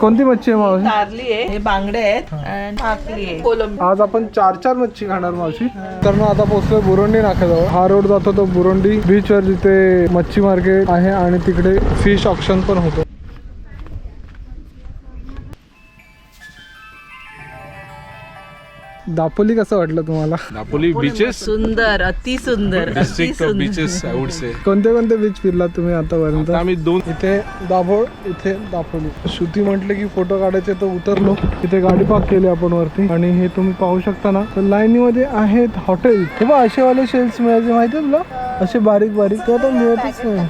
कोणती मच्छी आहे मावशी? कारली आहे. हे बांगडे आहेत आणि भाकरी आहे. कोलंबी. आज आपण चार चार मच्छी खाणार मावशी. तर मग आता पोहोचलोय बुरोंडी नाक्याजवळ. हा रोड जातो तो बुरोंडी. बीच वर जिथे मच्छी मार्केट आहे आणि तिकडे फिश ऑप्शन पण होतो. दापोली कसं वाटलं तुम्हाला? Napoli beaches, सुंदर अति सुंदर अति say. कोणते कोणते बीच फिरला तुम्ही आतापर्यंत? आता आम्ही दोन इथे दाभोळ इथे दापोली. श्रुती म्हटलं की फोटो काढायचे तर उतरलो. इथे गाडी पार्क केली आपण वरती. आणि हे तुम्ही पाहू शकता ना. तर लाईनीमध्ये आहेत हॉटेल हे बघ असेवाले शेल्स मिळायचे माहिती आहे तुला? असे बारीक बारीक. ते आता मिळतच नाही.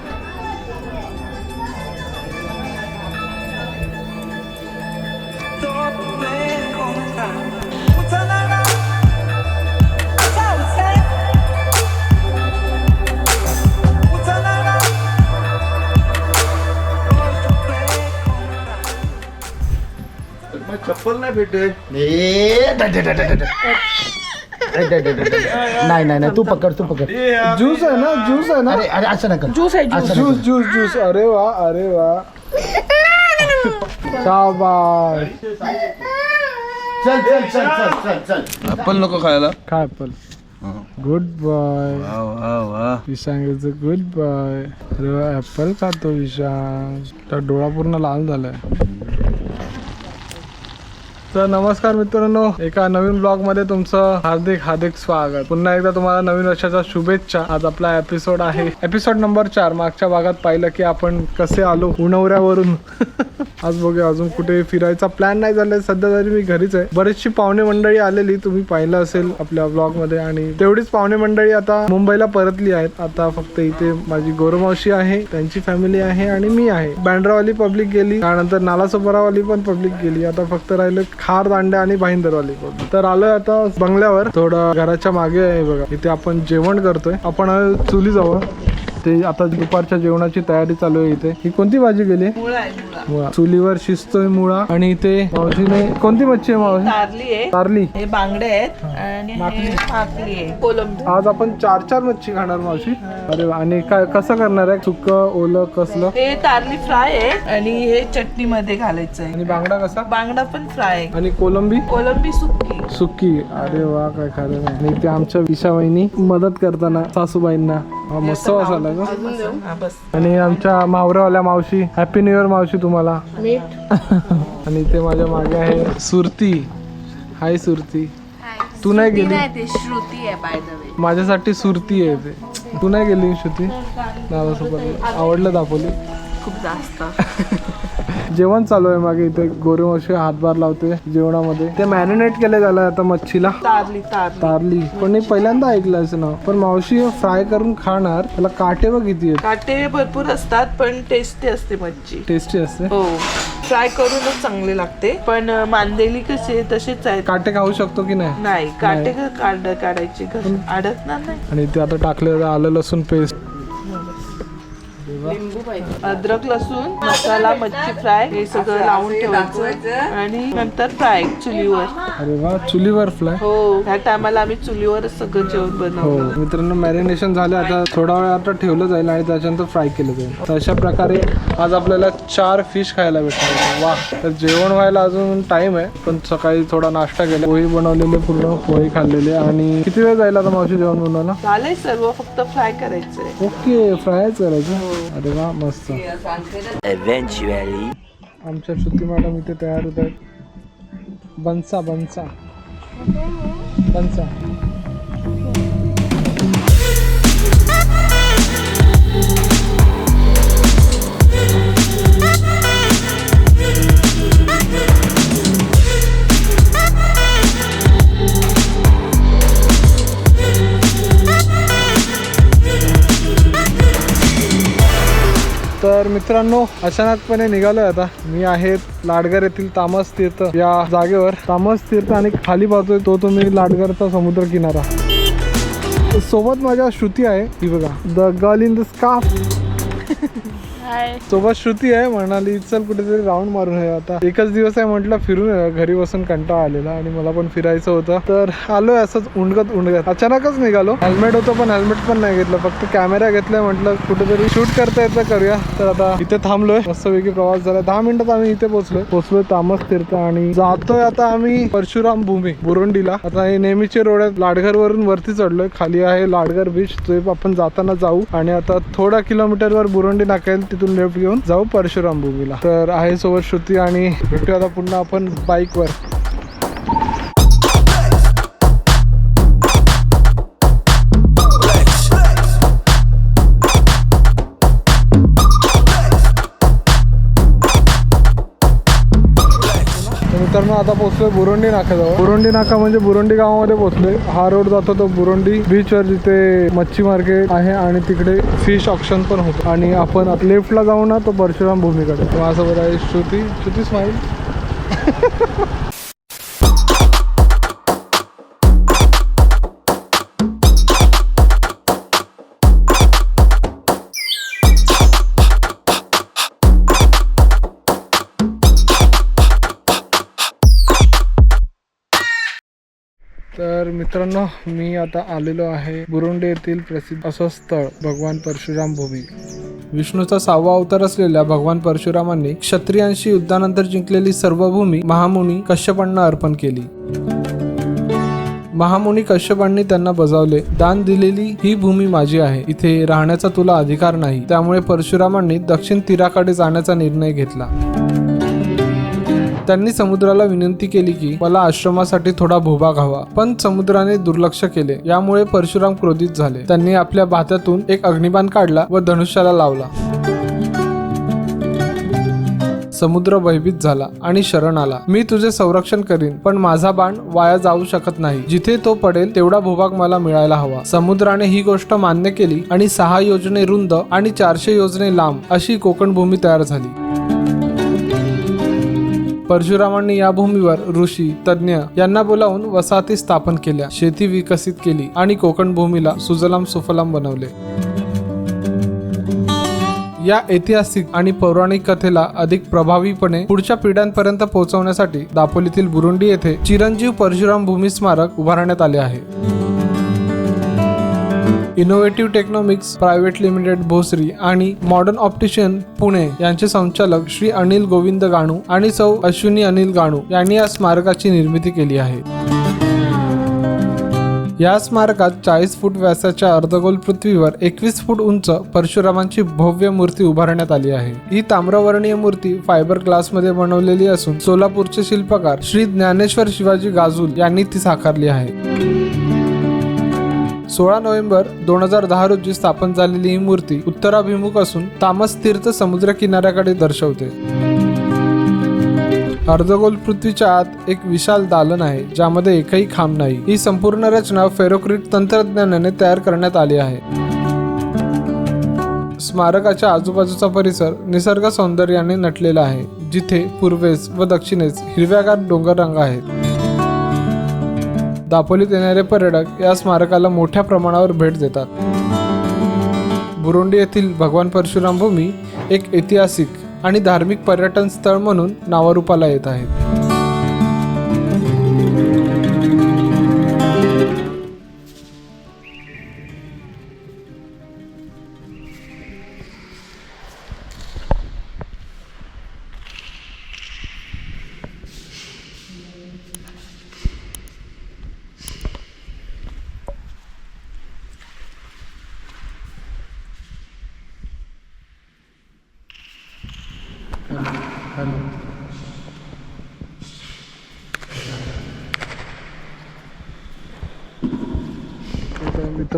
चप्पल नाही नाही नाही तू पकड तू पकड. ज्यूस आहे ना ज्यूस आहे ना? अरे अरे असं नका. ज्यूस आहे ज्यूस. Juice juice juice. अरे वा अरे वा. शाबाश चल चल चल चल चल चल. ऍपल नको खायला. काय ऍपल. Good boy. वा वा वा. विशांगचं गुड बॉय. अरे वा ऍपल खातो विशांग तर डोळा पूर्ण लाल झालाय. तर नमस्कार मित्रांनो एका नवीन ब्लॉगमध्ये तुमचं हार्दिक हार्दिक स्वागत. पुन्हा एकदा तुम्हाला नवीन वर्षाच्या शुभेच्छा. आज आपला एपिसोड आहे. एपिसोड नंबर चार. मागच्या भागात पाहिलं की आपण कसे आलो उणवऱ्यावरून आज बघूया अजून कुठे फिरायचा प्लॅन नाही झालाय सध्या तरी मी घरीच आहे. बरीचशी पाहुणे मंडळी आलेली तुम्ही पाहिलं असेल आपल्या ब्लॉगमध्ये आणि तेवढीच पाहुणे मंडळी आता मुंबईला परतली आहेत. आता फक्त इथे माझी गोरमावशी आहे त्यांची फॅमिली आहे आणि मी आहे. बँड्रावाली पब्लिक गेली. त्यानंतर नालासोपारावाली पण पब्लिक गेली. आता फक्त राहिलं खार दांड्या आणि भाईंदरवाली पब्लिक तर आलोय आता बंगल्यावर. थोडं घराच्या मागे आहे बघा. इथे आपण जेवण करतोय. आपण चुली जाऊ ते आता दुपारच्या जेवणाची तयारी चालू आहे इथे. ही कोणती भाजी गेली? मुळा चुलीवर शिजतोय मुळा आणि इथे मावशीने कोणती मच्छी आहे मावशी? कारली हे बांगडे आहेत आणि आज आपण चार चार मच्छी खाणार मावशी. अरे. आणि काय कसं करणार आहे? सुक्क ओलं कसलं? हे कारली फ्राय आहे आणि हे चटणी मध्ये घालायचं आहे. आणि बांगडा कसा? बांगडा पण फ्राय आहे. आणि कोलंबी? कोलंबी सुक्की सुक्की अरे वा काय खरं नाही. आणि ते आमच्या वहिनी मदत करताना सासूबाईंना. हा मस्त वासाला का आणि आमच्या मावऱ्यावाल्या मावशी. हॅपी न्यू इयर मावशी तुम्हाला. आणि ते माझ्या मागे आहे सुरती. हाय सुरती. तू नाही गेली? श्रुती आहे बाय द वे माझ्यासाठी सुरती आहे ते. तू नाही गेली श्रुती? नावासोबत. आवडलं दापोली खूप जास्त. जेवण चालू आहे मागे इथे. गोरेमावशी हातभार लावते जेवणामध्ये. ते मॅरिनेट केले झालं आता मच्छीला. तारली तारली. पण मी पहिल्यांदा ऐकलं असं नाव. पण मावशी फ्राय करून खाणार त्याला काटे बघ किती आहेत. काटे भरपूर असतात पण टेस्टी असते मच्छी. टेस्टी असते? हो. फ्राय करूनच चांगले लागते. पण मांदेली कसे तसेच आहेत. काटे खाऊ शकतो की नाही? नाही काटे क- काढ काढायचे घरी अडकणार नाही. आणि ते आता टाकले आलं लसूण पेस्ट अद्रक लसूण मसाला मच्छी फ्राय हे सगळं लावून ठेवायचं. आणि नंतर फ्राय चुलीवर. अरे वा चुलीवर फ्लाय हो ह्या टायमाला आम्ही चुलीवरच सगळं जेवण हो बनवतो मित्रांनो मॅरिनेशन झालं. आता थोडा वेळ आता ठेवलं जाईल आणि त्याच्यानंतर फ्राय केलं जाईल. तर अशा प्रकारे आज आपल्याला चार फिश खायला भेटणार वा. तर जेवण व्हायला अजून टाइम आहे पण सकाळी थोडा नाश्ता केला. पोळी बनवलेले पूर्ण पोळी खाल्लेले. आणि किती वेळ जाईल आता मावशी जेवण बनवायला? झालंय सर्व फक्त फ्राय करायचंय. ओके फ्रायच करायचं. अरे वा मस्त. आमच्या श्रुती मॅडम इथे तयार होत आहेत. बनसा बनसा. बनसा. तर मित्रांनो अचानकपणे निघालोय आता. मी आहे लाडगर येथील तामस तीर्थ. या जागेवर तामस तीर्थ आणि खाली पाहतोय तो तुम्ही लाडगरचा समुद्र किनारा. सोबत माझ्या श्रुती आहे ही बघा. The girl in the scarf hi. सोबत श्रुती आहे म्हणाली चल कुठेतरी राऊंड मारून आहे आता. एकच दिवस आहे म्हटलं फिरून घरी बसून कंटाळा आलेला आणि मला पण फिरायचं होतं. तर आलोय असंच उंडगत उंडगत. अचानकच निघालो. हेल्मेट होतं पण हेल्मेट पण नाही घेतलं. फक्त कॅमेरा घेतलाय म्हटलं कुठेतरी शूट करता येतं करूया. तर आता इथे थांबलोय. मस्तपैकी प्रवास झाला दहा मिनिटात आम्ही इथे पोहोचलोय. पोहोचलोय तामस तीर्थ आणि जातोय आता आम्ही परशुराम भूमी बुरुंडीला. आता हे नेहमीचे रोड आहेत. लाडघर वरून वरती चढलोय. खाली आहे लाडघर बीच ते आपण जाताना जाऊ. आणि आता थोडा किलोमीटर वर बुरुंडी नाकेल तिथून लेफ्ट घेऊन जाऊ परशुराम भूमीला. तर आहे सोबत श्रुती आणि भेटूया आता पुन्हा आपण बाईकवर आता पोहोचलोय बुरुंडी नाक्याजवळ. बुरुंडी नाका म्हणजे बुरुंडी गावामध्ये पोहोचलोय हा रोड जातो तो बुरुंडी बीच वर जिथे मच्छी मार्केट आहे आणि तिकडे फिश ऑप्शन पण होतं. आणि आपण लेफ्टला जाऊ ना तो परशुराम भूमीकडे. माझ्यासोबत आहे श्रुती श्रुती स्माईल मित्रांनो मी आता आलेलो आहे बुरुंडे येथील प्रसिद्ध असं स्थळ भगवान परशुराम भूमी. विष्णूचा सहावा अवतार असलेल्या भगवान परशुरामांनी क्षत्रियांशी युद्धानंतर जिंकलेली सर्व भूमी महामुनी कश्यपांना अर्पण केली. महामुनी कश्यपांनी त्यांना बजावले दान दिलेली ही भूमी माझी आहे. इथे राहण्याचा तुला अधिकार नाही. त्यामुळे परशुरामांनी दक्षिण तीराकडे जाण्याचा निर्णय घेतला. त्यांनी समुद्राला विनंती केली की मला आश्रमासाठी थोडा भूभाग हवा पण समुद्राने दुर्लक्ष केले. यामुळे परशुराम क्रोधित झाले. त्यांनी आपल्या भात्यातून एक अग्निबाण काढला व धनुष्याला लावला. समुद्र भयभीत झाला आणि शरण आला. मी तुझे संरक्षण करीन पण माझा बाण वाया जाऊ शकत नाही. जिथे तो पडेल तेवढा भूभाग मला मिळायला हवा. समुद्राने ही गोष्ट मान्य केली आणि सहा योजने रुंद आणि चारशे योजने लांब अशी कोकण भूमी तयार झाली. परशुरामांनी या भूमीवर ऋषी तज्ञ यांना बोलावून वसाहती स्थापन केल्या. शेती विकसित केली आणि कोकण भूमीला सुजलाम सुफलाम बनवले. या ऐतिहासिक आणि पौराणिक कथेला अधिक प्रभावीपणे पुढच्या पिढ्यांपर्यंत पोहोचवण्यासाठी दापोलीतील बुरुंडी येथे चिरंजीव परशुराम भूमी स्मारक उभारण्यात आले आहे. Innovative Technomics private limited Bhosari आणि मॉडर्न ऑप्टिशियन पुणे यांचे संचालक श्री अनिल गोविंद गाणू आणि सौ अश्विनी अनिल गाणू यांनी या स्मारकाची निर्मिती केली आहे. या स्मारकात चाळीस फूट व्यासाच्या अर्धगोल पृथ्वीवर एकवीस फूट उंच परशुरामांची भव्य मूर्ती उभारण्यात आली आहे. ही ताम्रवर्णीय मूर्ती फायबर ग्लासमध्ये बनवलेली असून सोलापूरचे शिल्पकार श्री ज्ञानेश्वर शिवाजी गाजूल यांनी ती साकारली आहे. सोळा नोव्हेंबर दोन हजार दहा रोजी स्थापन झालेली ही मूर्ती उत्तराभिमुख असून तामस तीर्थ समुद्र किनाऱ्याकडे दर्शवते. अर्धगोल पृथ्वीच्या आत एक विशाल दालन आहे ज्यामध्ये एकही खांब नाही. ही संपूर्ण रचना फेरोक्रिट तंत्रज्ञानाने तयार करण्यात आली आहे. स्मारकाच्या आजूबाजूचा परिसर निसर्ग सौंदर्याने नटलेला आहे जिथे पूर्वेस व दक्षिणेस हिरव्यागार डोंगर रंग आहेत. दापोलीत येणारे पर्यटक या स्मारकाला मोठ्या प्रमाणावर भेट देतात. बुरुंडी येथील भगवान परशुराम भूमी एक ऐतिहासिक आणि धार्मिक पर्यटन स्थळ म्हणून नावारूपाला येत आहेत.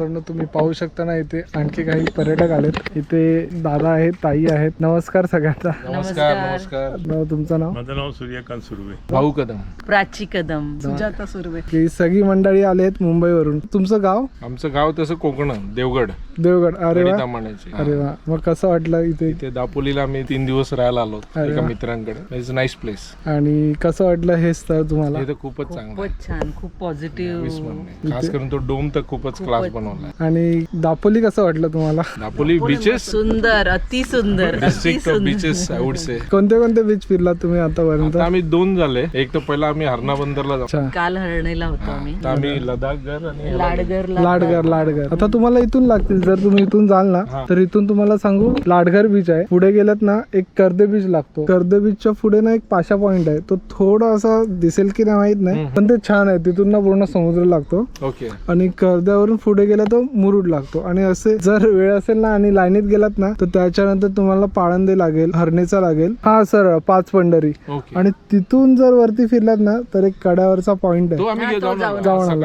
मित्रांनो तुम्ही पाहू शकता ना इथे आणखी काही पर्यटक आलेत. इथे दादा आहेत ताई आहेत. नमस्कार सगळ्यांचा. नमस्कार नमस्कार. नाव तुमचं नाव? माझं नाव सूर्यकांत सुर्वे. भाऊ कदम. प्राची कदम. सुजाता सुर्वे. की सगळी मंडळी आलेत मुंबईवरून. तुमचं गाव? आमचं गाव तसं कोकण देवगड. देवगड. अरे वा. अरे वा. मग कसं वाटलं इथे? ते दापोलीला आम्ही तीन दिवस राहायला आलो अरे एका वा. मित्रांकडे. इट्स नाईस प्लेस आणि कसं वाटलं हे स्थळ तुम्हाला? हे तर खूपच चांगलं. खूपच छान खूप पॉझिटिव्ह. खास करून तो डोम तर खूपच क्लास बनवला आणि दापोली कसं वाटलं तुम्हाला? दापोली बीचेस सुंदर अति सुंदर district of beaches I would say कोणते कोणते बीच फिरलात तुम्ही आतापर्यंत? आता आम्ही दोन झाले. एक तर पहिला आम्ही हरणा बंदरला जाऊ अच्छा. काल हरणेला होतो आम्ही. आता आम्ही लडाखगर आणि लाडगरला. लाडघर लाडघर आता तुम्हाला इथून लागतील. जर तुम्ही इथून जाल ना तर इथून तुम्हाला सांगू लाडघर बीच आहे. पुढे गेलात ना एक कर्दे बीच लागतो. कर्दे बीचच्या पुढे ना एक पाशा पॉइंट आहे. तो थोडा असा दिसेल की नाही माहीत नाही पण ते छान आहे. तिथून ना पूर्ण समुद्र लागतो. ओके. आणि कर्द्यावरून पुढे गेला तो मुरुड लागतो. आणि असे जर वेळ असेल ना आणि लाईनीत गेलात ना तर त्याच्यानंतर तुम्हाला पाळंदे लागेल हरणेचा लागेल. हा सरळ पाच पंढरी. ओके. आणि तिथून जर वरती फिरलात ना तर एक कड्यावरचा पॉइंट तो आहे आम्ही जाऊन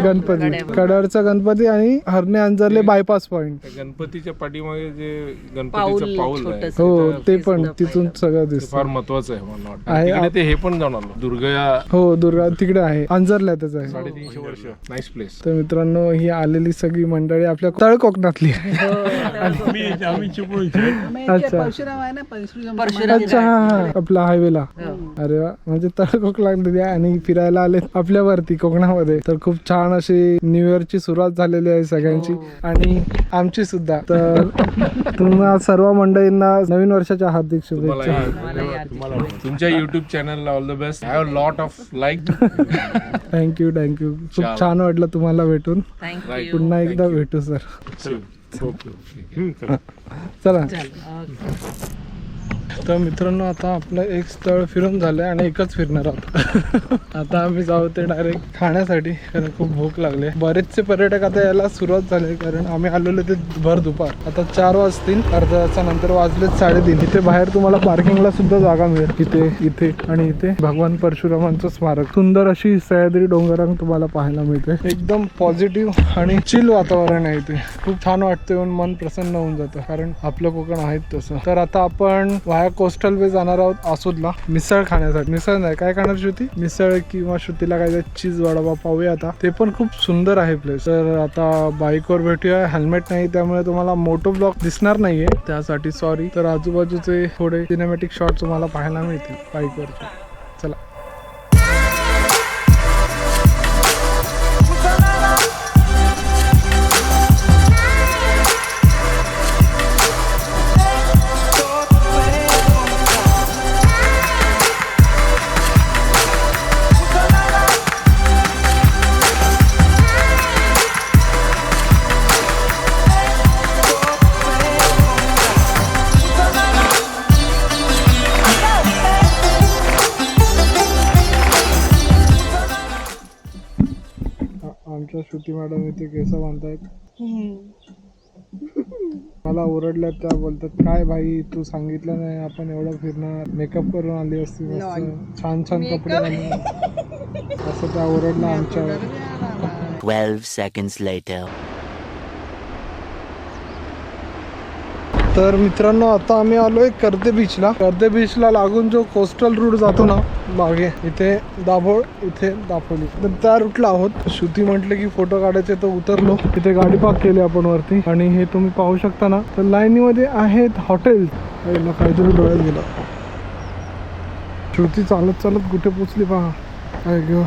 गणपती. कड्यावरचा गणपती आणि हरणे अंजरले बायपास पॉइंट गणपतीच्या पाठीमागे जे गणपतीचं पाऊल. हो ते पण तिथून सगळं दिसतं. फार महत्वाचं आहे हे पण जाऊन आलो. दुर्गया हो दुर्गा तिकडे आहे. अंजरल्यातच आहे. साडेतीनशे वर्ष. नाईस प्लेस तर मित्रांनो ही आलेली सगळी मंडळी आपल्या तळ कोकणातली अच्छा. अच्छा हा हा. आपला हायवेला. अरे वा. म्हणजे तळ कोकणातली आहे आणि फिरायला आले आपल्यावरती कोकणामध्ये. तर खूप छान अशी न्यू इयरची सुरुवात झालेली आहे सगळ्यांची. आणि आमची सुद्धा. तर तुम्हा सर्व मंडळींना नवीन वर्षाच्या हार्दिक शुभेच्छा. तुमच्या युट्यूब चॅनलला all the best have lot of like thank you thank you खूप. छान वाटलं तुम्हाला भेटून. पुन्हा एकदा भेटू सर. ओके चला. तर मित्रांनो आता आपलं एक स्थळ फिरून झालंय आणि एकच फिरणार आहोत. आता आम्ही जाऊ ते डायरेक्ट खाण्यासाठी कारण खूप भूक लागले बरेचसे पर्यटक आता यायला सुरुवात झाली कारण आम्ही आलेलो ते भर दुपार. आता चार वाजतील अर्ध्या तासानंतर वाजलेच साडेतीन. इथे बाहेर तुम्हाला पार्किंगला सुद्धा जागा मिळेल. इथे इथे आणि इथे. भगवान परशुरामांचं स्मारक. सुंदर अशी सह्याद्री डोंगरांग तुम्हाला पाहायला मिळते. एकदम पॉझिटिव्ह आणि चिल वातावरण आहे इथे. खूप छान वाटतं येऊन मन प्रसन्न होऊन जातं कारण आपलं कोकण आहेत तसं. तर आता आपण वाया कोस्टल वे जाणार आहोत आसूदला. मिसळ खाण्यासाठी. मिसळ नाही काय खाणार श्रुती? मिसळ किंवा श्रुतीला काय चीज वडापाव पाहूया आता. ते पण खूप सुंदर आहे प्लेस तर आता बाईकवर भेटूया. हेल्मेट नाही त्यामुळे तुम्हाला मोटो ब्लॉक दिसणार नाहीये. त्यासाठी सॉरी तर आजूबाजूचे थोडे सिनेमॅटिक शॉट तुम्हाला पाहायला मिळतील बाईकवरचे चला. आमच्या श्रुती मॅडम इथे केस बांधतायत. मला ओरडल्यात त्या बोलतात काय भाई तू सांगितलं नाही आपण एवढं फिरणार मेकअप करून आली असती मस्त छान छान कपडे घालून. असं त्या ओरडलं आमच्यावर 12 seconds later. तर मित्रांनो आता आम्ही आलोय कर्दे बीचला कर्दे बीचला लागून जो कोस्टल रूट जातो ना मागे इथे दाभोळ इथे दापोली. तर त्या रूटला आहोत. श्रुती म्हटलं की फोटो काढायचे तर उतरलो. इथे गाडी पार्क केली आपण वरती. आणि हे तुम्ही पाहू शकता ना तर लाईनीमध्ये आहेत हॉटेल काहीतरी डोळ्यात गेलं. श्रुती चालत चालत कुठे पोचली पहा. काय घेऊ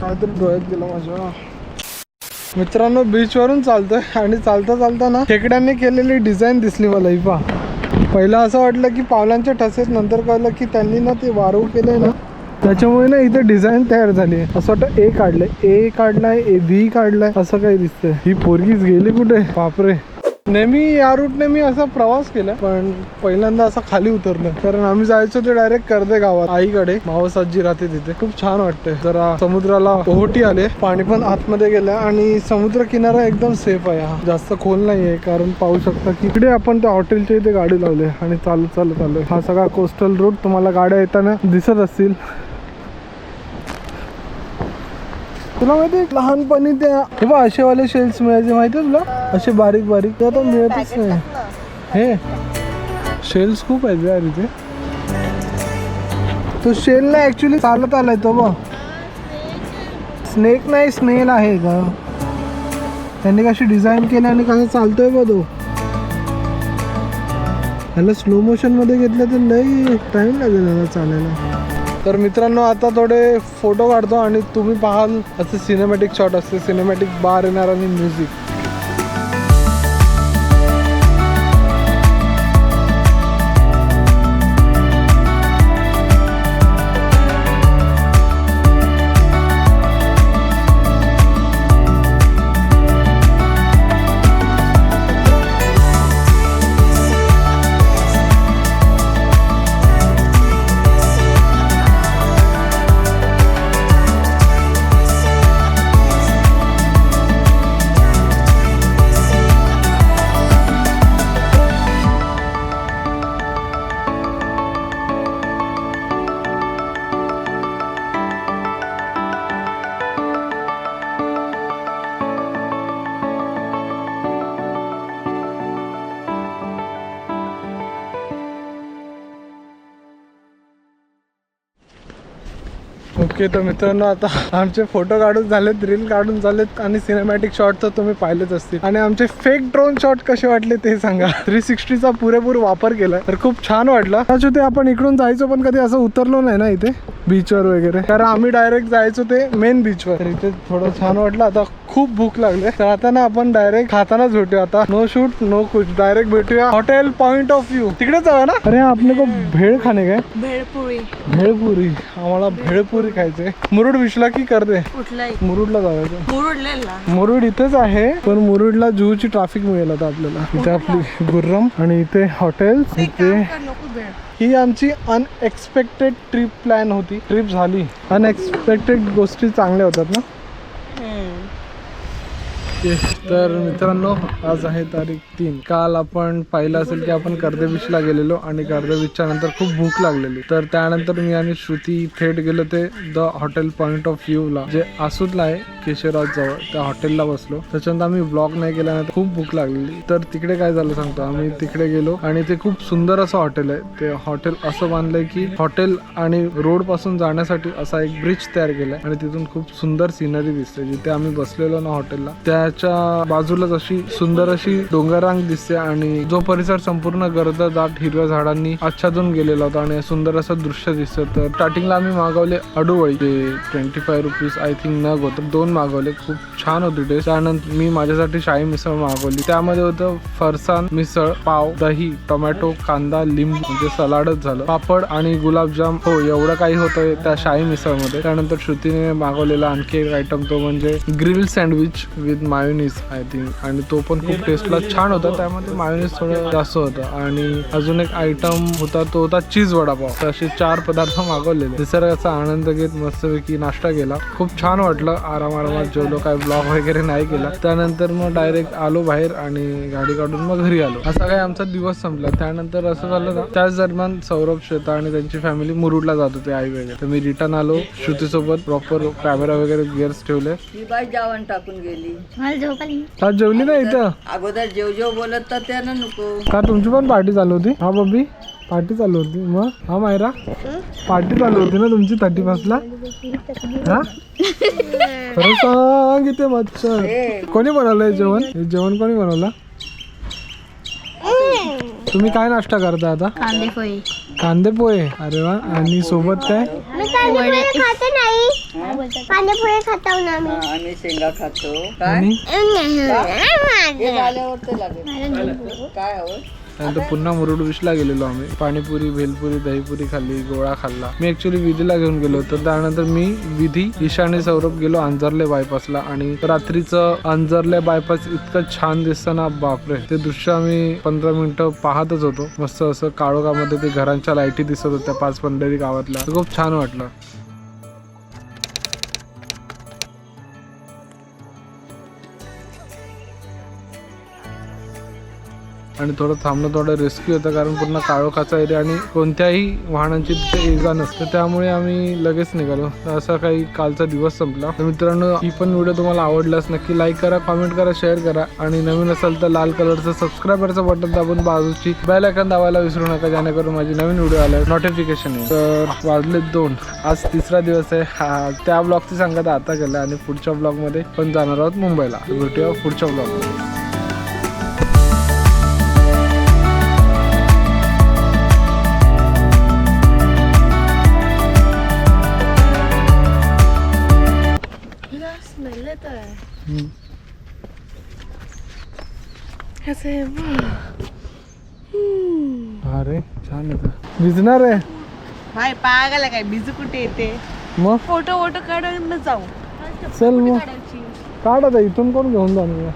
काहीतरी डोळ्यात गेलं माझ्या. मित्रांनो बीच वरून चालतोय. आणि चालता चालता ना खेकड्यांनी केलेली डिझाईन दिसली मला ही पहा. पहिला असं वाटलं की पावलांच्या ठसेच नंतर कळलं की त्यांनी ना ते वारू केलंय ना. त्याच्यामुळे ना इथे डिझाईन तयार झाली आहे. असं वाटतं ए काढलंय. ए काढलाय ए बी काढलाय असं काही दिसतंय. ही पोरगीच गेली कुठे? बापरे. नेहमी या रूटने मी असा प्रवास केला पण पहिल्यांदा असा खाली उतरलं. कारण आम्ही जायचो ते डायरेक्ट कर्दे गावात आईकडे मावसाजी राहते तिथे. खूप छान वाटतंय. जरा समुद्राला ओहोटी आले पाणी पण आतमध्ये गेलं आणि समुद्र किनारा एकदम सेफ आहे हा. जास्त खोल नाहीये कारण पाहू शकता की इकडे आपण त्या हॉटेलच्या इथे गाडी लावली आणि चालत चालत आलोय हा सगळा कोस्टल रूट तुम्हाला गाड्या येताना दिसत असतील. तुला माहिती लहानपणी त्या हे बघ असेवाले शेल्स मिळायचे माहिती तुला? असे बारीक बारीक ते आता मिळतच नाही. हे शेल्स खूप आहेत यार इथे तो शेल ना ऍक्च्युली चालत आलाय तो बघ. स्नेक नाही स्नेल आहे का? त्यांनी कशी डिझाईन केली आणि कसं चालतोय बघ तो. ह्याला स्लो मोशनमध्ये घेतलं तर लई टाइम लागेल याला चालायला. तर मित्रांनो आता थोडे फोटो काढतो आणि तुम्ही पाहाल असे सिनेमॅटिक शॉट असते सिनेमॅटिक बार येणार आणि म्युझिक ओके तर मित्रांनो आता आमचे फोटो काढून झालेत रील काढून झालेत आणि सिनेमॅटिक शॉट तर तुम्ही पाहिलेच असतील. आणि आमचे फेक ड्रोन शॉट कसे वाटले ते सांगा. थ्री सिक्स्टीचा पुरेपूर वापर केलाय. तर खूप छान वाटलं. ते आपण इकडून जायचो पण कधी असं उतरलो नाही ना इथे? बीचवर वगैरे. कारण आम्ही डायरेक्ट जायचो ते मेन बीचवर तर इथे थोडं छान वाटलं. आता खूप भूक लागले. तर आता ना आपण डायरेक्ट खातानाच भेटूया आता. नो शूट नो कुछ डायरेक्ट भेटूया हॉटेल पॉइंट ऑफ व्ह्यू तिकडे जाऊया ना? अरे आपले भेळ खाणे काय भेळपुरी. भेळपुरी. आम्हाला भेळपुरी खायचे मुरुड विश्ला की करते? कुठलाही मुरुडला जायचं मुरुडलेला. मुरुड इथेच आहे पण मुरुडला जुहूची ट्रॅफिक मिळेल आता आपल्याला. इथे आपली गुर्रम आणि इथे हॉटेल इथे ही आमची अनएक्सपेक्टेड ट्रिप प्लॅन होती. ट्रिप झाली. अनएक्सपेक्टेड गोष्टी चांगल्या होतात ना? ओके तर मित्रांनो आज आहे तारीख तीन. काल आपण पाहिलं असेल की आपण कर्दबीचला गेलेलो आणि कर्दबीचच्या नंतर खूप भूक लागलेली. तर त्यानंतर मी आणि श्रुती थेट गेलो ते द हॉटेल पॉईंट ऑफ व्ह्यूला जे आसूतला आहे केशवराज जवळ. त्या हॉटेलला बसलो. त्याच्यानंतर आम्ही ब्लॉग नाही केल्यानंतर खूप भूक लागलेली. तर तिकडे काय झालं सांगतो आम्ही तिकडे गेलो आणि ते खूप सुंदर असं हॉटेल आहे. ते हॉटेल असं बांधलंय की हॉटेल आणि रोडपासून जाण्यासाठी असा एक ब्रिज तयार केलाय आणि तिथून खूप सुंदर सिनरी दिसते जिथे आम्ही बसलेलो ना हॉटेलला त्या त्याच्या बाजूलाच अशी सुंदर अशी डोंगरांग दिसते आणि जो परिसर संपूर्ण गर्द दाट हिरव्या झाडांनी आच्छादून गेलेला होता आणि सुंदर असं दृश्य दिसतं. तर स्टार्टिंगला आम्ही मागवले अडूवळी ते twenty five rupees I think नग होतं. दोन मागवले खूप छान होती टेस्ट त्यानंतर मी माझ्यासाठी शाही मिसळ मागवली. त्यामध्ये होतं फरसान मिसळ पाव दही टोमॅटो कांदा लिंबू म्हणजे सलाडच झालं. पापड आणि गुलाबजाम हो एवढं काही होतं त्या शाही मिसळमध्ये. त्यानंतर श्रुतीने मागवलेला आणखी एक आयटम तो म्हणजे grill sandwich with mayonnaise I think आणि तो पण खूप टेस्टला छान होता. त्यामध्ये मायोनीज थोडं जास्त होतं. आणि अजून एक आयटम होता तो होता चीज वडापाव. तर असे चार पदार्थ मागवलेले. निसर्गाचा आनंद घेत मस्तपैकी नाश्ता केला. खूप छान वाटलं. आराम आरामात जेवलो. काय ब्लॉग वगैरे नाही केला. त्यानंतर मग डायरेक्ट आलो बाहेर आणि गाडी काढून मग घरी आलो. असा काही आमचा दिवस संपला. त्यानंतर असं झालं ना त्याच दरम्यान सौरभ श्वेता आणि त्यांची फॅमिली मुरुडला जात होते आई वगैरे. तर मी रिटर्न आलो. श्रुतीसोबत प्रॉपर कॅमेरा वगैरे गिअर्स ठेवले. ती बाई आज जेवली ना इथं? अगोदर जेव जेव बोलत तर त्यानं नको. का तुमची पण पार्टी चालू होती? हा बब्बी पार्टी चालू होती. मग? हा मायरा? पार्टी चालू होती ना तुमची थर्टी फर्स्टला हा? खरं सांग इथे मच्छर. कोणी बनवलंय जेवण? हे जेवण कोणी बनवलं? तुम्ही काय नाश्ता करता आता? कांदे पोहे. कांदे पोहे. अरे वा आणि सोबत काय? मी कांदे पोहे खाते नाही. कांदे पोहे खातो ना मी आम्ही शेंगा खातो. काय? आणि हे झाल्यावर ते लागेल काय हवं? त्यानंतर पुन्हा मुरुड बीचला गेलेलो आम्ही. पाणीपुरी भेलपुरी दहीपुरी खाल्ली गोळा खाल्ला. मी ऍक्च्युली विधीला घेऊन गेलो होतो. त्यानंतर मी विधी ईशा सौरभ गेलो अंजरले बायपासला आणि रात्रीचं अंजरले बायपास इतकं छान दिसतं ना बापरे. ते दृश्य आम्ही पंधरा मिनिटं पाहतच होतो. मस्त असं काळोगामध्ये ते घरांच्या लाईटी दिसत होत्या पाच पंढरी गावातल्या. खूप छान वाटलं. आणि थोडं थांबणं थोडं रिस्की होतं कारण पूर्ण काळोखाचा एरिया आणि कोणत्याही वाहनांची तिथे एजा नसते. त्यामुळे आम्ही लगेच निघालो. असा काही कालचा दिवस संपला. तर मित्रांनो ही पण व्हिडिओ तुम्हाला आवडल्यास नक्की लाईक करा कमेंट करा शेअर करा. आणि नवीन असेल तर लाल कलरचं सबस्क्रायबरचं बटन दाबून बाजूची बेल आयकन दाबायला विसरू नका जेणेकरून माझी नवीन व्हिडिओ आल्या नोटिफिकेशन येईल. तर वाजले दोन. आज तिसरा दिवस आहे. हा त्या ब्लॉगची सांगता आता गेला आणि पुढच्या ब्लॉगमध्ये पण जाणार आहोत मुंबईला. भेटूया पुढच्या ब्लॉगमध्ये अरे छान येतं भिजणार आहे? हाय पागाला काय? बिजू कुठे येते? मग? फोटो वोटो काढून जाऊ. चल मग. काढ आता इथून कोण घेऊन जाणार?